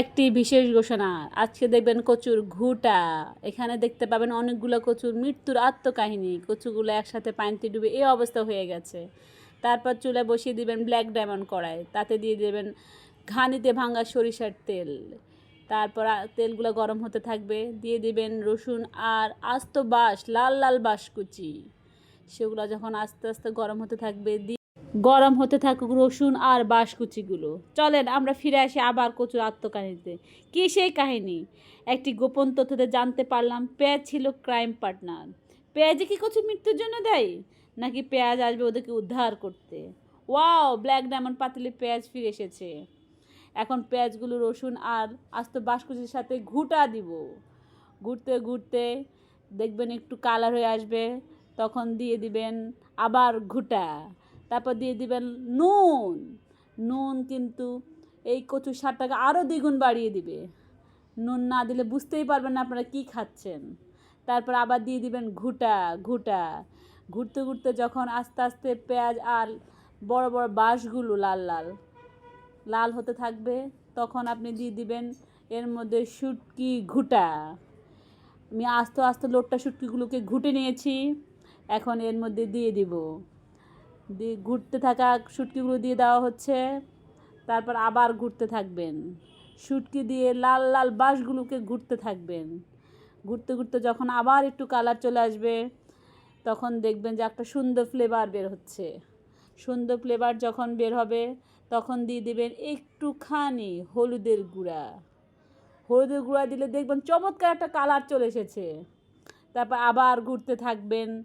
একটি বিশেষ ঘোষণা। আজকে দেখবেন কচুর ঘুটা। এখানে দেখতে পাবেন অনেকগুলো কচুর মৃত্যুর আত্মকাহিনী। কচুগুলো একসাথে পানিতে ডুবে এই অবস্থা হয়ে গেছে। তারপর চুলে বসিয়ে দিবেন ব্ল্যাক ডায়মন্ড কড়াই। তাতে দিয়ে দেবেন ঘানিতে ভাঙা সরিষার তেল। তারপর তেলগুলো গরম হতে থাকবে। দিয়ে দিবেন রসুন আর আস্ত বাঁশ, লাল লাল বাঁশ কুচি সেগুলো যখন আস্তে আস্তে গরম হতে থাকবে গরম হতে থাকুক রসুন আর বাঁশকুচিগুলো। চলেন, আমরা ফিরে আসি আবার কচুর আত্মকাহিনীতে। কী সেই কাহিনী? একটি গোপন তথ্যতে জানতে পারলাম, পেঁয়াজ ছিল ক্রাইম পার্টনার। পেঁয়াজে কি কচু মৃত্যুর জন্য দেয়? নাকি পেঁয়াজ আসবে ওদেরকে উদ্ধার করতে? ওয়াও, ব্ল্যাক ডায়মন্ড পাতিলে পেঁয়াজ ফিরে এসেছে। এখন পেঁয়াজগুলো রসুন আর আস্ত বাঁশকুচির সাথে ঘুটা দিব। ঘুরতে ঘুরতে দেখবেন একটু কালার হয়ে আসবে, তখন দিয়ে দিবেন আবার ঘুটা। তারপর দিয়ে দিবেন নুন। নুন কিন্তু এই কচু স্বাদটাকে আরও দ্বিগুণ বাড়িয়ে দিবে। নুন না দিলে বুঝতেই পারবেন না আপনারা কী খাচ্ছেন। তারপর আবার দিয়ে দিবেন ঘুটা ঘুটা। ঘুরতে ঘুরতে যখন আস্তে আস্তে পেঁয়াজ আর বড় বড় বাঁশগুলো লাল লাল লাল হতে থাকবে, তখন আপনি দিয়ে দিবেন এর মধ্যে শুটকি ঘুটা। আমি আস্তে আস্তে লোটটা শুটকিগুলোকে ঘুটে নিয়েছি, এখন এর মধ্যে দিয়ে দিব। দিয়ে ঘুরতে থাকা শুটকিগুলো দিয়ে দেওয়া হচ্ছে। তারপর আবার ঘুরতে থাকবেন। শুটকি দিয়ে লাল লাল বাঁশগুলোকে ঘুরতে থাকবেন। ঘুরতে ঘুরতে যখন আবার একটু কালার চলে আসবে, তখন দেখবেন যে একটা সুন্দর ফ্লেভার বের হচ্ছে। সুন্দর ফ্লেভার যখন বের হবে, তখন দিয়ে দেবেন একটুখানি হলুদের গুঁড়া। হলুদের গুঁড়া দিলে দেখবেন চমৎকার একটা কালার চলে এসেছে। তারপর আবার ঘুরতে থাকবেন।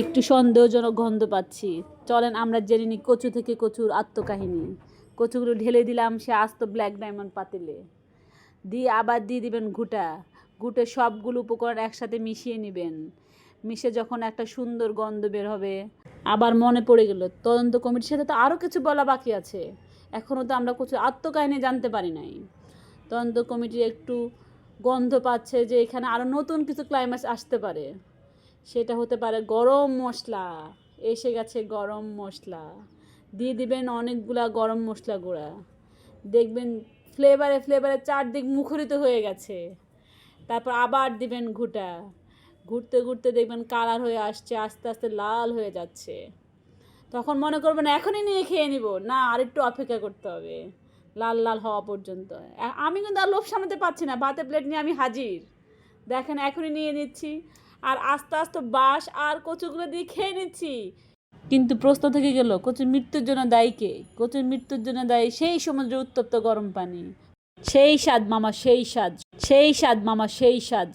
একটু সন্দেহজনক গন্ধ পাচ্ছি। চলেন আমরা জেনে নিই কচু থেকে কচুর আত্মকাহিনী। কচুগুলো ঢেলে দিলাম সে আস্ত ব্ল্যাক ডায়মন্ড পাতিলে। দিয়ে আবার দিয়ে দিবেন ঘুটা। ঘুটে সবগুলো উপকরণ একসাথে মিশিয়ে নেবেন। মিশে যখন একটা সুন্দর গন্ধ বের হবে, আবার মনে পড়ে গেল, তদন্ত কমিটির সাথে তো আরও কিছু বলা বাকি আছে। এখনও তো আমরা কচুর আত্মকাহিনী জানতে পারি নাই। তদন্ত কমিটি একটু গন্ধ পাচ্ছে যে এখানে আরও নতুন কিছু ক্লাইম্যাক্স আসতে পারে। সেটা হতে পারে গরম মশলা। এসে গেছে গরম মশলা। দিয়ে দিবেন অনেকগুলা গরম মশলা গুঁড়া। দেখবেন ফ্লেভারে ফ্লেভারে চারদিক মুখরিত হয়ে গেছে। তারপর আবার দিবেন ঘুটা। ঘুরতে ঘুরতে দেখবেন কালার হয়ে আসছে, আস্তে আস্তে লাল হয়ে যাচ্ছে। তখন মনে করবেন এখনই নিয়ে খেয়ে নিব। না, আরেকটু অপেক্ষা করতে হবে। লাল লাল হওয়া পর্যন্ত। আমি কিন্তু আর লোভ সামলাতে পারছি না। ভাতে প্লেট নিয়ে আমি হাজির। দেখেন এখনই নিয়ে নিচ্ছি। আর আস্তে আস্তে বাঁশ আর কচুগুলো দিয়ে খেয়ে নিচ্ছি। কিন্তু প্রশ্ন থেকে গেল, কচুর মৃত্যুর জন্য দায়ী কে? কচুর মৃত্যুর জন্য দায়ী সেই সমুদ্রে উত্তপ্ত গরম পানি। সেই স্বাদ মামা, সেই স্বাদ। সেই স্বাদ মামা, সেই স্বাদ।